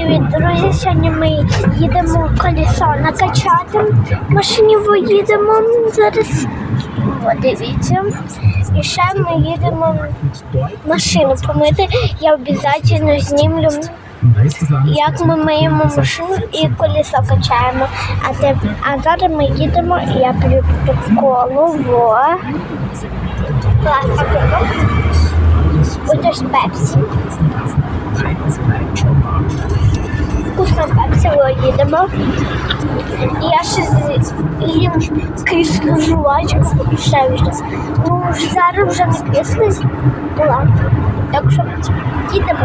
Привіт, друзі! Сьогодні ми їдемо колесо накачати. Машині їдемо зараз. О, дивіться. І ще ми їдемо машину помити. Я обов'язково знімлю, як ми миємо машину і колесо качаємо. А, те, а зараз ми їдемо і я п'ю колу. Во. Класно ось пепсі. Вкусно пепсі, їдемо. І я ще з- їм кислу жувачку ще вже. Ну, зараз вже не кислий була. Так що їдемо.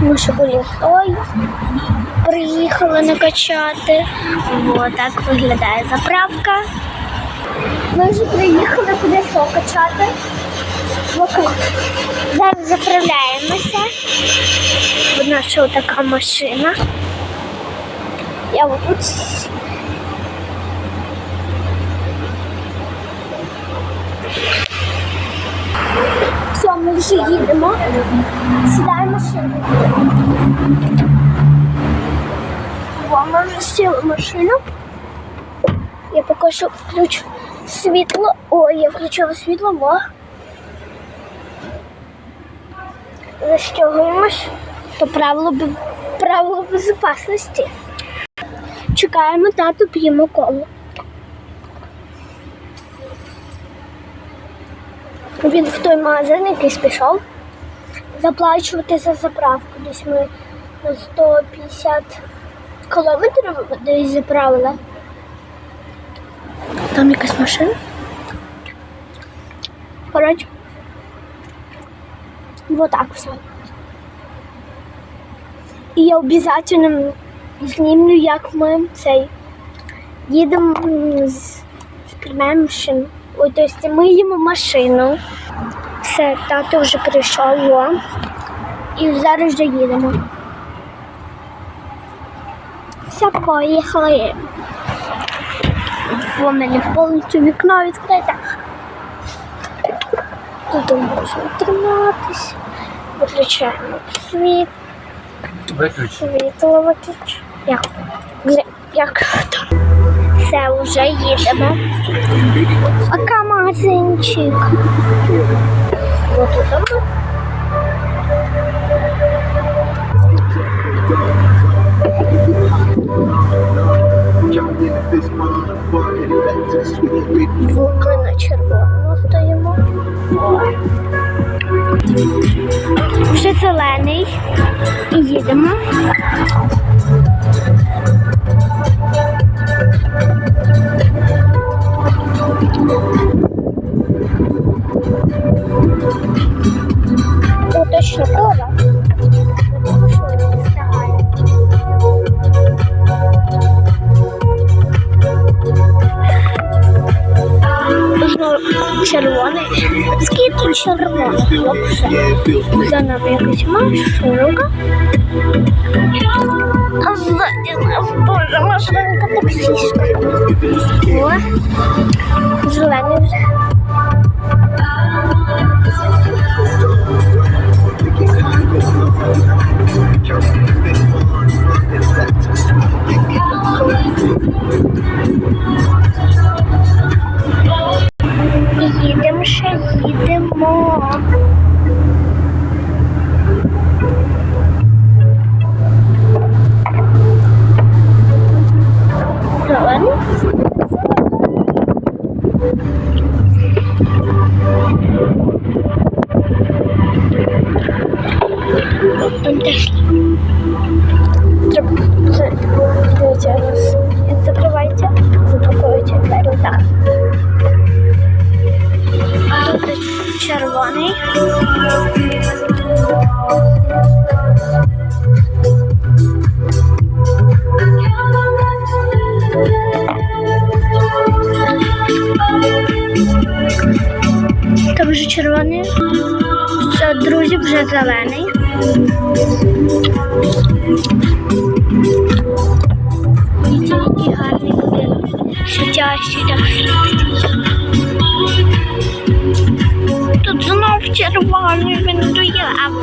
Ми ще були той. Приїхали накачати. О, так виглядає заправка. Ми вже приїхали колесо качати. Зараз заправляємося. У нас ще така машина. Я отут. Все, ми вже їдемо. Сідаємо машину. Ми вже сіли машину. Я поки що включу світло. О, я включила світло, о. Застягуємось. То правило, правило безпечності. Чекаємо тату, п'ємо коло. Він в той магазин якийсь пішов заплачувати за заправку. Десь ми на 150 кілометрів десь заправили. Там якась машина. Коротше. Вот так все. І я обов'язково знімлю, як ми цей їдемо з машину. Ой, то есть ми їмо машину. Все, тато вже прийшов. О. І зараз вже їдемо. Все, поїхали. Мене повністю вікно відкрите. Тут можна триматись. Виключаємо світ, світло виключ. Як? Як то? Все, вже їдемо. Пока магазинчик. Вот тут ми. Двома на червоному стоїмо. Ще зелений. І їдемо. Червоний. Скільки червоних вообще? За нами якась машинка. А ззаді нас боже машинка таксішка. О, зелений вже. Їдемо червоний. Все, друзі, вже зелений. І гарний будинок. Світящий так Тут знов червоний він дує, або.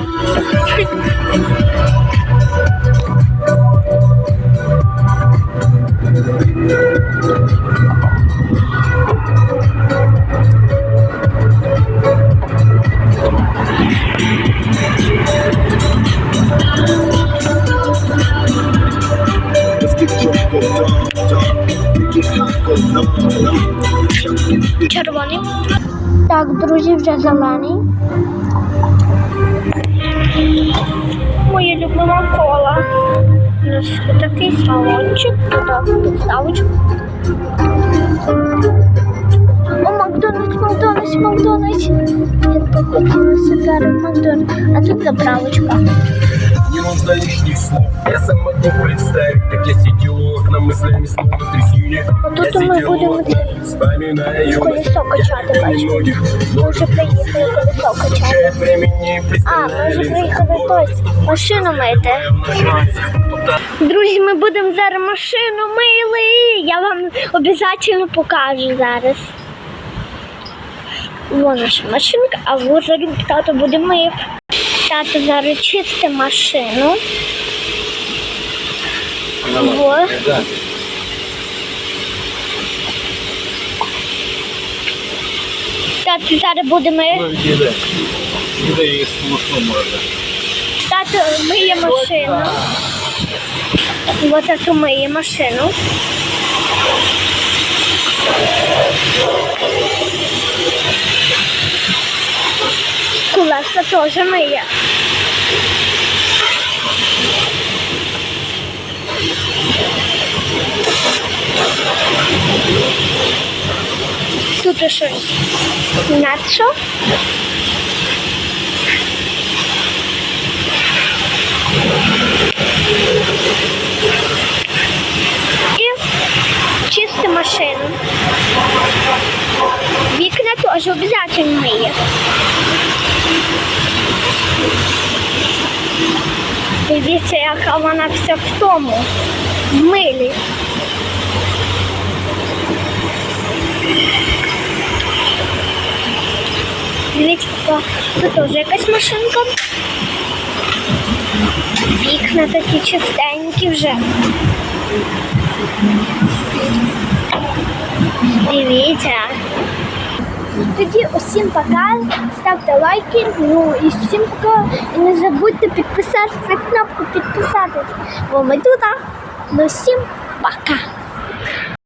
Thank you. Червоний. Так, друзі, вже зелений. Моя любима кола. У нас такий салончик, туди. О, Макдональдс, Макдональдс, Макдональдс. Я хотіла себе в Макдональдс. А тут заправочка. Не нужно лишних слов Я сам могу представить, как я сидел в тут Я мы сидел будем у окна, вспоминая юность колесо качати, немногих, Ми вже приїхали колесо качати. А, ми вже приїхали той машину мити. Друзі, ми будемо зараз машину мили. Я вам обов'язково покажу зараз. Вон наша машинка, а вот зараз тато буде мив. Тато зараз чисте машину. Во. Тато зараз буде мити. Где-то Где-то и сплошно можно Тато миє машину. Вот тато миє машину. Колеса теж миє. Тут щось надто. і чисти машину. Вікна теж обов'язково миє. Дивіться, яка вона вся в тому, в милі. Тут теж якась машинка. Вікна такі чистенькі вже. Дивіться. Тоді усім пока, ставте лайки, ну і всім пока. І не забудьте підписатися на кнопку підписатись. Бо ми тут. Ну всім пока.